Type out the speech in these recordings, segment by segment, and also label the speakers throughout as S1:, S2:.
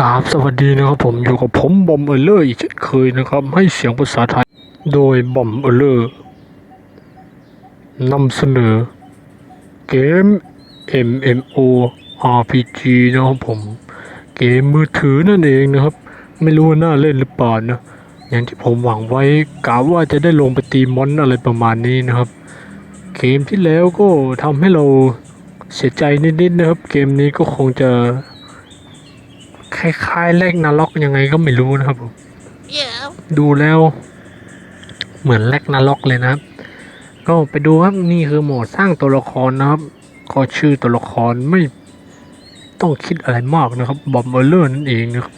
S1: กราบสวัสดีนะครับผมอยู่กับผมบอมเออร์เลอร์อีกเช่นเคยนะครับ ให้เสียงภาษาไทย โดยบอมเออร์เลอร์นำเสนอ เกม MMO RPG นะครับผม เกมมือถือนั่นเองนะครับ ไม่รู้ว่าน่าเล่นหรือเปล่านะอย่างที่ผมหวังไว้กะว่าจะได้ลงไปตีมอนอะไรประมาณนี้นะครับ เกมที่แล้วก็ทำให้เราเสียใจนิดๆนะครับ เกมนี้ก็คงจะ คล้ายๆแลกนาล็อกยังไงก็ไม่รู้นะครับผม
S2: Yeah.
S1: ดูแล้วเหมือนแลกนาล็อกเลยนะครับ ก็ไปดูครับนี่คือโหมดสร้างตัวละครนะครับก็ชื่อตัวละครไม่ต้องคิดอะไรมากนะครับบอมเบอร์เลอร์นั่นเองนะครับ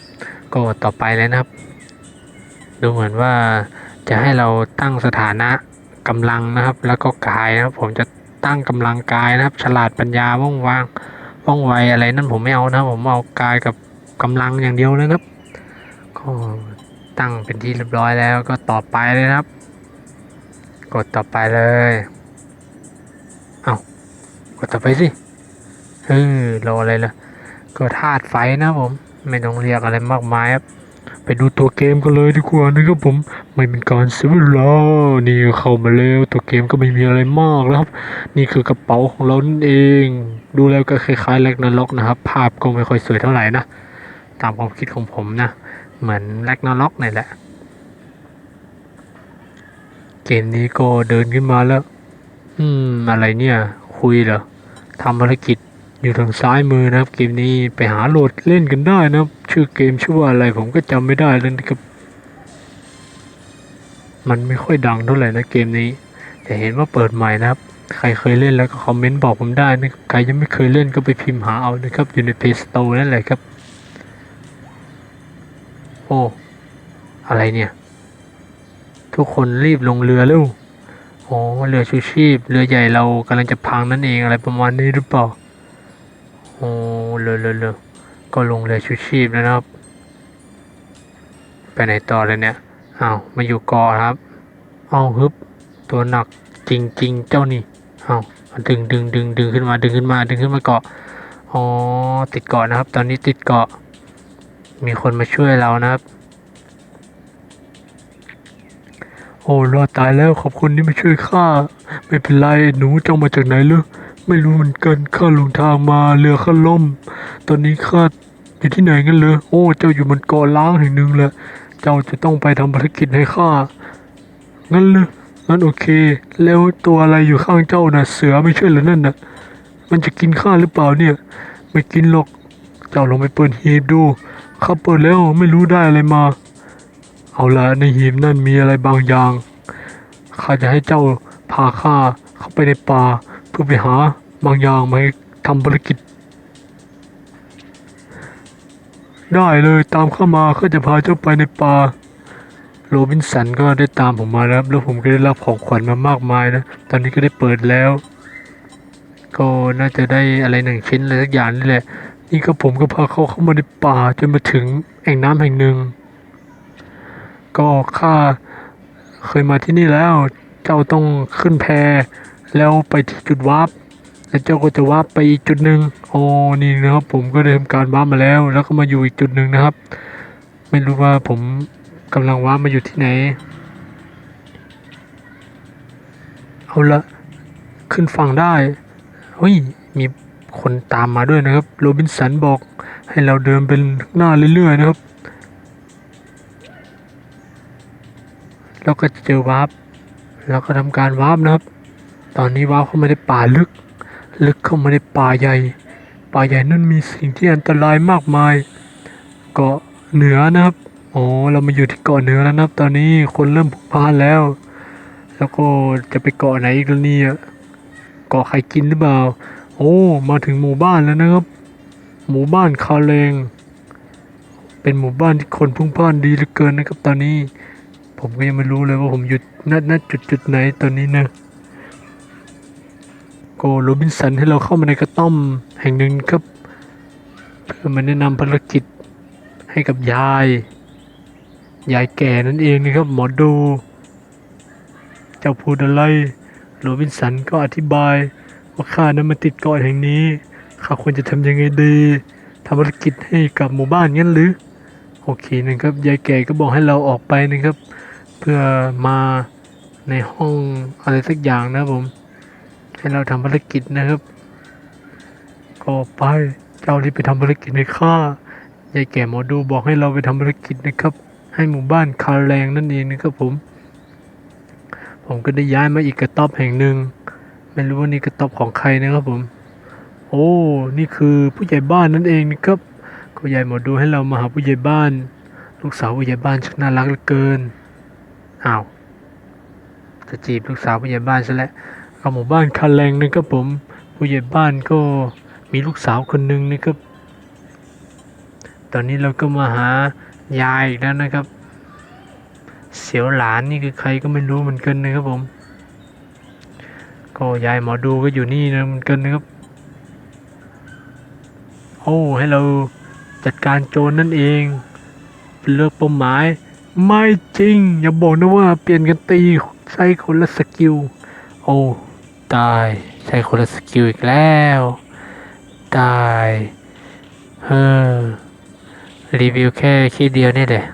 S1: ก็ต่อไปเลยนะครับ ดูเหมือนว่าจะให้เราตั้งสถานะกำลังนะครับ แล้วก็กายนะครับ ผมจะตั้งกำลังกายนะครับ ฉลาดปัญญาว่องวางว่องไวอะไรนั่นผมไม่เอานะ ผมเอากายกับ กำลังอย่างเดียวเลยครับ ก็ตั้งเป็นที่เรียบร้อยแล้วก็ต่อไปเลยครับ กดต่อไปเลย เอากดต่อไปสิเออรออะไรล่ะก็ธาตุไฟนะผม ไม่ต้องเรียกอะไรมากมายครับไปดูตัวเกมกันเลยดีกว่านะครับผมไม่เป็นการเสียเวลานี่เข้ามาแล้วตัวเกมก็ไม่มีอะไรมากแล้วครับ นี่คือกระเป๋าของเรานั่นเอง ดูแล้วก็คล้ายๆแลกนาล็อกนะครับ ภาพก็ไม่ค่อยสวยเท่าไหร่นะ ตามความคิดของผมนะ เหมือนแลกนาล็อกนี่แหละ เกมนี้ก็เดินขึ้นมาแล้ว อืม อะไรเนี่ย คุยเหรอทำภารกิจอยู่ทางซ้ายมือนะครับ เกมนี้ไปหาโหลดเล่นกันได้นะครับชื่อเกมชื่อว่าอะไรผมก็จำไม่ได้แล้วนะครับมันไม่ค่อยดังเท่าไหร่นะเกมนี้ แต่เห็นว่าเปิดใหม่นะครับ ใครเคยเล่นแล้วก็คอมเมนต์บอกผมได้นะใครยังไม่เคยเล่นก็ไปพิมพ์หาเอานะครับ อยู่ใน Play Store นั่นแหละครับ โอ้ อะไรเนี่ย ทุกคนรีบลงเรือเร็วโอ้เรือชูชีพ เรือใหญ่เรากำลังจะพังนั่นเองอะไรประมาณนี้หรือเปล่าโอ้เรือเรือเรือก็ลงเรือชูชีพแล้วนะครับ ไปไหนต่อเลยเนี่ยอ้าวมาอยู่เกาะครับเอาฮึบตัวหนักจริงๆเจ้านี่เอาดึงดึงดึงดึงขึ้นมาดึงขึ้นมาดึงขึ้นมาเกาะอ๋อติดเกาะนะครับ ตอนนี้ติดเกาะ มีคนมาช่วยเรานะครับ โอ้รอดตายแล้วขอบคุณที่มาช่วยข้า ไม่เป็นไรหนูเจ้ามาจากไหนเลยไม่รู้เหมือนกันข้าหลงทางมาเรือข้าล่ม ตอนนี้ข้าอยู่ที่ไหนกันเลยโอ้ เจ้าอยู่บนเกาะล้างแห่งหนึ่งแหละเจ้าจะต้องไปทำภารกิจให้ข้างั้นเลยงั้นโอเค แล้วตัวอะไรอยู่ข้างเจ้าน่ะ เสือไม่ใช่เหรือนั่นน่ะมันจะกินข้าหรือเปล่าเนี่ย ไม่กินหรอก เจ้าลองไปเปิดหีบดู ข้าเปิดแล้วไม่รู้ได้อะไรมา เอาละในหีบนั่นมีอะไรบางอย่างข้าจะให้เจ้าพาข้าเข้าไปในป่าเพื่อไปหาบางอย่างมาทำภารกิจ ได้เลยตามเข้ามาข้าจะพาเจ้าไปในป่าโรบินสันก็ได้ตามผมมาแล้วแล้วผมก็ได้รับของขวัญมามากมายนะ ตอนนี้ก็ได้เปิดแล้ว ก็น่าจะได้อะไรหนึ่งชิ้นอะไรสักอย่างนี่แหละ นี่ก็ผมก็พาเขาเข้ามาในป่าจนมาถึงแอ่งน้ำแห่งหนึ่ง ก็ข้าเคยมาที่นี่แล้ว เจ้าต้องขึ้นแพแล้วไปที่จุดวาร์ปแล้วเจ้าก็จะวาร์ปไปอีกจุดหนึ่งโอ้นี่นะครับ ผมก็ได้ทำการวาร์ปมาแล้ว แล้วก็มาอยู่อีกจุดหนึ่งนะครับ ไม่รู้ว่าผมกำลังวาร์ปมาอยู่ที่ไหน เอาละขึ้นฝั่งได้เฮ้ยมี คนตามมาด้วยนะครับ โรบินสันบอกให้เราเดินเป็นหน้าเรื่อยๆนะครับ แล้วก็จะเจอวาร์ปแล้วก็ทำการวาร์ปนะครับ ตอนนี้วาร์ปเข้ามาในป่าลึก ลึกเข้ามาในป่าใหญ่ ป่าใหญ่นั่นมีสิ่งที่อันตรายมากมาย เกาะเหนือนะครับโอ้เรามาอยู่ที่เกาะเหนือแล้วนะครับ ตอนนี้คนเริ่มพุกพานแล้ว แล้วก็จะไปเกาะไหนอีกแล้วเนี่ยเกาะใครกินหรือเปล่า โอ้ มาถึงหมู่บ้านแล้วนะครับ หมู่บ้านคาเลง เป็นหมู่บ้านที่คนพลุกพล่านดีเหลือเกินนะครับ ตอนนี้ ผมก็ยังไม่รู้เลยว่าผมหยุดณณจุดจุดไหนตอนนี้นะโกโรบินสันให้เราเข้ามาในกระท่อมแห่งหนึ่งครับ เพื่อมาแนะนำภารกิจให้กับยาย ยายแก่นั่นเองนะครับ หมอดู เจ้าพูดอะไรโรบินสันก็อธิบาย ว่าข้านั้นมาติดเกาะแห่งนี้ข้าควรจะทำยังไงดีทำภารกิจให้กับหมู่บ้านงั้นหรือโอเคนะครับยายแก่ก็บอกให้เราออกไปนะครับ เพื่อมาในห้องอะไรสักอย่างนะผม ให้เราทำภารกิจนะครับ ก็ไปเจ้ารีบไปทำภารกิจในข้ายายแก่หมอดูบอกให้เราไปทำภารกิจนะครับ ให้หมู่บ้านคาแรงนั่นเองนะครับผม ผมก็ได้ย้ายมาอีกกระต๊อบแห่งหนึ่ง ไม่รู้ว่านี่กระต๊อบของใครนะครับผม โอ้ นี่คือผู้ใหญ่บ้านนั่นเองนะครับก็ยายหมอดูให้เรามาหาผู้ใหญ่บ้าน ลูกสาวผู้ใหญ่บ้านช่างน่ารักเหลือเกินอ้าวจะจีบลูกสาวผู้ใหญ่บ้านซะแล้วเอาหมู่บ้านคาแรงนะครับผม ผู้ใหญ่บ้านก็มีลูกสาวคนหนึ่งนะครับ ตอนนี้เราก็มาหายายอีกแล้วนะครับ เสียวหลานนี่คือใครก็ไม่รู้เหมือนกันนะครับผม ก็ยายหมอดูก็อยู่นี่นะเหมือนกันนะครับ โอ้ให้เราจัดการโจรนั่นเองเลือกเป้าหมาย ไม่จริง อย่าบอกนะว่าเปลี่ยนกันตีใช้คนละสกิล โอ้ตาย ใช้คนละสกิลอีกแล้ว ตายเฮ้อรีวิวแค่คีดเดียวนี่แหละ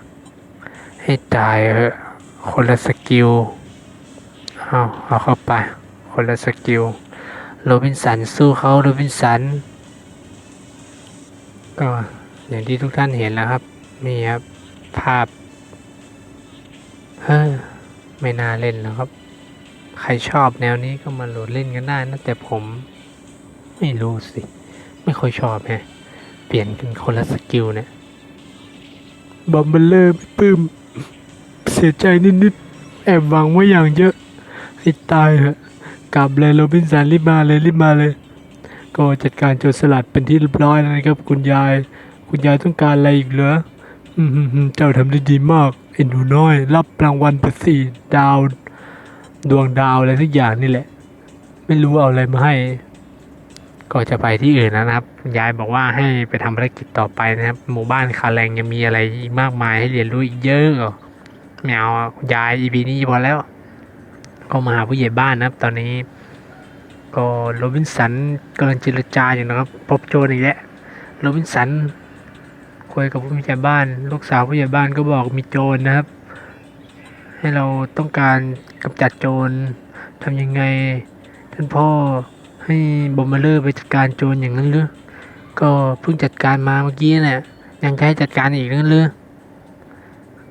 S1: ให้ตายเถอคนละสกิลเอาเอาเข้าไป คนละสกิล โรบินสันสู้เขาโรบินสัน ก็อย่างที่ทุกท่านเห็นแล้วครับ นี่ครับ ภาพ เฮ้อ ไม่น่าเล่นแล้วครับ ใครชอบแนวนี้ก็มาโหลดเล่นกันได้นะ แต่ผม ไม่รู้สิ ไม่ค่อยชอบแฮะ เปลี่ยนเป็นคนละสกิลเนี่ย บอมเบลเลอร์ไม่ปื้ม เสียใจนิดๆแอบหวังไว้อย่างเยอะ ให้ตายเถอะ กลับเลยโรบินสันรีบมาเลยรีบมาเลย ก็จัดการโจรสลัดเป็นที่เรียบร้อยแล้วนะครับ คุณยาย คุณยายต้องการอะไรอีกเหรออืมเจ้าทำได้ดีมากไอ้หนูน้อย รับรางวัลไปสี่ดาว ดวงดาวอะไรสักอย่างนี่แหละ ไม่รู้เอาอะไรมาให้ ก็จะไปที่อื่นนะครับคุณยายบอกว่าให้ไปทำภารกิจต่อไปนะครับ หมู่บ้านคาแรงยังมีอะไรอีกมากมายให้เรียนรู้อีกเยอะไม่เอาอะคุณยายอีพีนี้พอแล้ว ก็มาหาผู้ใหญ่บ้านนะครับ ตอนนี้ ก็โรบินสันกำลังเจรจาอยู่นะครับ พบโจรอีกแล้วโรบินสันคุยกับผู้ใหญ่บ้าน ลูกสาวผู้ใหญ่บ้านก็บอกมีโจรนะครับ ให้เราต้องการกำจัดโจรทำยังไง ท่านพ่อให้บอมเบอเลอร์ไปจัดการโจรอย่างนั้นหรือก็เพิ่งจัดการมาเมื่อกี้แหละยังจะให้จัดการอีกนั่นหรือ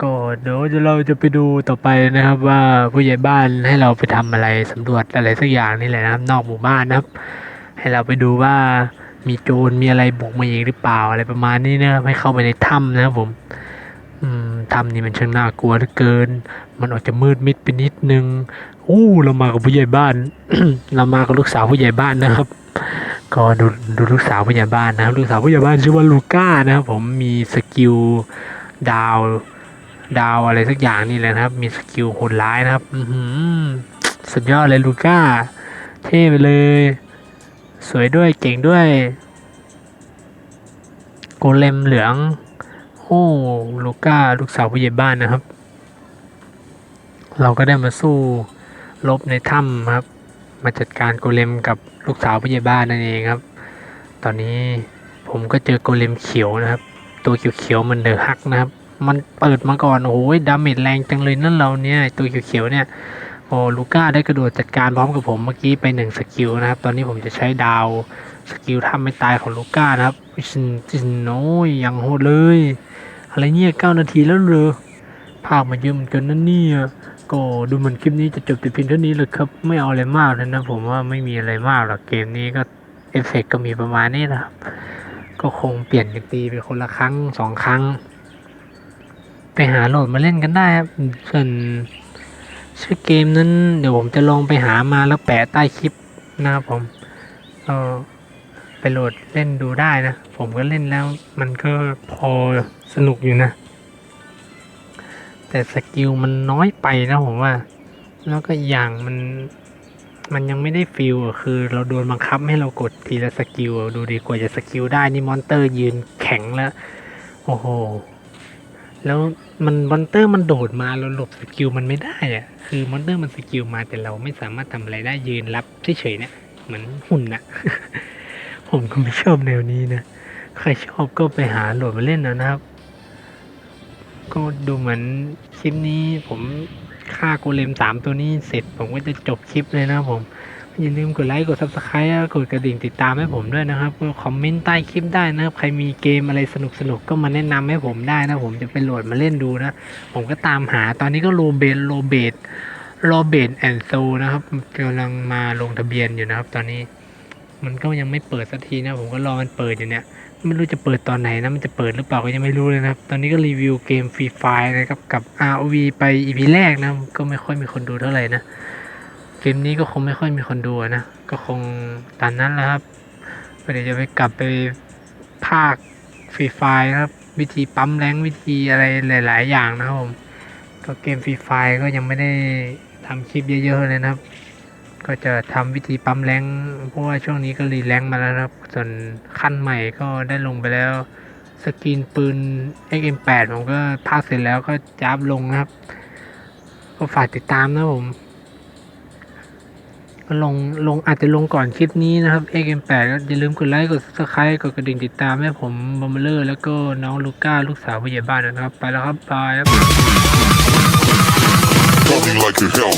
S1: ก็เดี๋ยวเราจะไปดูต่อไปนะครับ ว่าผู้ใหญ่บ้านให้เราไปทำอะไรสำรวจอะไรสักอย่างนี่แหละนะครับ นอกหมู่บ้านนะครับ ให้เราไปดูว่ามีโจรมีอะไรบุกมาอีกหรือเปล่าอะไรประมาณนี้นะครับให้เข้าไปในถ้ำนะครับผมอืมถ้ำนี่มันช่างน่ากลัวเหลือเกิน มันออกจะมืดมิดไปนิดนึงอู้เรามากับผู้ใหญ่บ้าน เรามากับลูกสาวผู้ใหญ่บ้านนะครับ ก็ดูดูลูกสาวผู้ใหญ่บ้านนะครับ ลูกสาวผู้ใหญ่บ้านชื่อว่าลูก้านะครับผมมีสกิลดาว ดาวอะไรสักอย่างนี่แหละนะครับ มีสกิลโหดร้ายนะครับอืสุดยอดเลยลูก้า เท่ไปเลย สวยด้วยเก่งด้วย โกเลมเหลือง โอ้ลูก้า ลูกสาวผู้ใหญ่บ้านนะครับ เราก็ได้มาสู้รบในถ้ำครับ มาจัดการโกเลมกับลูกสาวผู้ใหญ่บ้านนั่นเองครับ ตอนนี้ผมก็เจอโกเลมเขียวนะครับ ตัวเขียวๆมันเดือะฮักนะครับ มันเปิดมาก่อน โอ้ยดาเมจแรงจังเลยนั่นเราเนี่ย ตัวเขียวๆเนี่ย โอ้ลูก้าได้กระโดดจัดการพร้อมกับผมเมื่อกี้ไปหนึ่งสกิลนะครับ ตอนนี้ผมจะใช้ดาวสกิลทำไม่ตายของลูก้านะครับจินจินโอ้ยยังโหดเลย อะไรเนี่ยเก้านาทีแล้วเหรอภาคมาเยอะเหมือนกันนั่นเนี่ยก็ดูเหมือนคลิปนี้จะจบแต่เพียงเท่านี้เลยครับ ไม่เอาอะไรมากเลยนะผมว่าไม่มีอะไรมากหรอกเกมนี้ก็เอฟเฟกต์ก็มีประมาณนี้นะครับ ก็คงเปลี่ยนกันตีไปคนละครั้งสองครั้ง ไปหาโหลดมาเล่นกันได้ครับส่วนชื่อเกมนั้น เดี๋ยวผมจะลองไปหามาแล้วแปะใต้คลิปนะครับผมก็ไปโหลดเล่นดูได้นะ ผมก็เล่นแล้ว มันก็พอสนุกอยู่นะ แต่สกิลมันน้อยไปนะผมว่า แล้วก็อย่างมันมันยังไม่ได้ฟิลคือเราโดนบังคับให้เรากดทีละสกิลดูดีกว่าจะสกิลได้นี่มอนเตอร์ยืนแข็งแล้ว โอ้โห แล้วมันมอนเตอร์มันโดดมาเราหลบสกิลมันไม่ได้อะคือมอนเตอร์มันสกิลมาแต่เราไม่สามารถทำอะไรได้ยืนรับเฉยๆเนี่ยเหมือนหุ่นนะผมก็ไม่ชอบแนวนี้นะใครชอบก็ไปหาโหลดมาเล่นนะครับ ก็ดูเหมือนคลิปนี้ผมฆ่าโกเลมสามตัวนี้เสร็จผมก็จะจบคลิปเลยนะผม อย่าลืมกดไลค์กด subscribe กดกระดิ่งติดตามให้ผมด้วยนะครับ ก็คอมเมนต์ใต้คลิปได้นะครับ ใครมีเกมอะไรสนุกสนุกๆก็มาแนะนำให้ผมได้นะ ผมจะไปโหลดมาเล่นดูนะ ผมก็ตามหาตอนนี้ก็โรเบนโรเบตโรเบตแอนโซนะครับกำลังมาลงทะเบียนอยู่นะครับ ตอนนี้มันก็ยังไม่เปิดสักทีนะ ผมก็รอมันเปิดอยู่เนี่ยไม่รู้จะเปิดตอนไหนนะ มันจะเปิดหรือเปล่าก็ยังไม่รู้เลยนะครับ ตอนนี้ก็รีวิวเกมฟรีไฟนะครับกับ ROV ไป EP แรกนะก็ไม่ค่อยมีคนดูเท่าไหร่นะ เกมนี้ก็คงไม่ค่อยมีคนดูนะ ก็คงตามนั้นแหละครับเดี๋ยวจะไปกลับไปภาคฟรีไฟนะครับ วิธีปั๊มแรงวิธีอะไรหลาย ๆ อย่างนะครับผมก็เกมฟรีไฟก็ยังไม่ได้ทำคลิปเยอะ ๆ เลยนะครับ ก็จะทำวิธีปั๊มแรงเพราะว่าช่วงนี้ก็รีแรงมาแล้วครับ ส่วนขั้นใหม่ก็ได้ลงไปแล้วสกรีนปืน XM8 ผมก็ภาคเสร็จแล้วก็จะอัพลงนะครับ ก็ฝากติดตามนะผม ก็ลงลงอาจจะลงก่อนคลิปนี้นะครับ XM8 ก็อย่าลืมกดไลค์กด subscribe กดกระดิ่งติดตามให้ผมบอมเบอร์ แล้วก็น้องลูก้า ลูกสาวผู้ใหญ่บ้านนะครับ ไปแล้วครับบายครับ
S2: Talking like a hell.